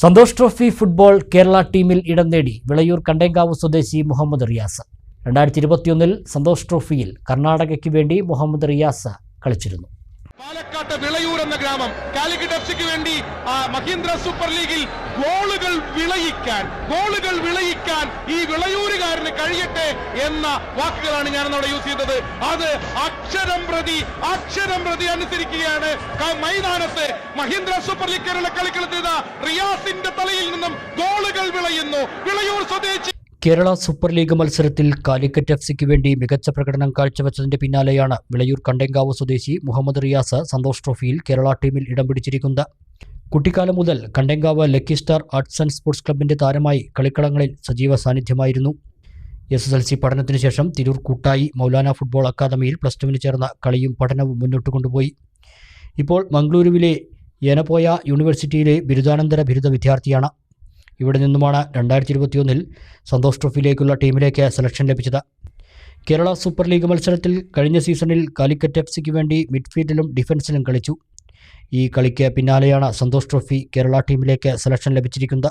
Santhosh trophy football Kerala ടീമിൽ ഇടം നേടി വിളയൂർ കണ്ടേങ്കാവ് സ്വദേശി മുഹമ്മദ് റിയാസ്. രണ്ടായിരത്തി ഇരുപത്തിയൊന്നിൽ സന്തോഷ് ട്രോഫിയിൽ കർണാടകയ്ക്ക് വേണ്ടി മുഹമ്മദ് റിയാസ് കളിച്ചിരുന്നു. പാലക്കാട്ട് വിളയൂർ എന്ന ഗ്രാമം കാലിക്കറ്റ് എഫ് സിക്ക് വേണ്ടി മഹീന്ദ്ര സൂപ്പർ ലീഗിൽ ഗോളുകൾ വിളയിക്കാൻ ഗോളുകൾ വിളയിക്കാൻ ഈ വിളയൂരുകാരന് കഴിയട്ടെ എന്ന വാക്കുകളാണ് ഞാൻ അവിടെ യൂസ് ചെയ്തത്. അത് അക്ഷരം പ്രതി അക്ഷരം പ്രതി അനുസരിക്കുകയാണ്. മൈതാനത്ത് മഹീന്ദ്ര കേരള റിയാസിന്റെ തലയിൽ നിന്നും ഗോളുകൾ വിളയുന്നു. വിളയൂർ സ്വദേശി കേരള സൂപ്പർ ലീഗ് മത്സരത്തിൽ കാലിക്കറ്റ് എഫ് സിക്ക് വേണ്ടി മികച്ച പ്രകടനം കാഴ്ചവെച്ചതിന്റെ പിന്നാലെയാണ് വിളയൂർ കണ്ടേങ്കാവ് സ്വദേശി മുഹമ്മദ് റിയാസ് സന്തോഷ് ട്രോഫിയിൽ കേരള ടീമിൽ ഇടം പിടിച്ചിരിക്കുന്നത്. കുട്ടിക്കാലം മുതൽ Kandenkavu lucky star arts and sports ക്ലബിന്റെ താരമായി കളിക്കളങ്ങളിൽ സജീവ സാന്നിധ്യമായിരുന്നു. എസ് എസ് എൽ സി പഠനത്തിന് ശേഷം തിരൂർ കൂട്ടായി മൗലാന ഫുട്ബോൾ അക്കാദമിയിൽ പ്ലസ് ടുവിന് ചേർന്ന കളിയും പഠനവും മുന്നോട്ട് കൊണ്ടുപോയി. ഇപ്പോൾ മംഗളൂരുവിലെ യനപോയ യൂണിവേഴ്സിറ്റിയിലെ ബിരുദാനന്തര ബിരുദ വിദ്യാർത്ഥിയാണ്. ഇവിടെ നിന്നുമാണ് രണ്ടായിരത്തി ഇരുപത്തിയൊന്നിൽ സന്തോഷ് ട്രോഫിയിലേക്കുള്ള ടീമിലേക്ക് സെലക്ഷൻ ലഭിച്ചത്. കേരള സൂപ്പർ ലീഗ് മത്സരത്തിൽ കഴിഞ്ഞ സീസണിൽ കാലിക്കറ്റ് എഫ് സിക്ക് വേണ്ടി മിഡ്ഫീൽഡിലും ഡിഫൻസിലും കളിച്ചു. ഈ കളിക്ക് പിന്നാലെയാണ് സന്തോഷ് ട്രോഫി കേരള ടീമിലേക്ക് സെലക്ഷൻ ലഭിച്ചിരിക്കുന്നത്.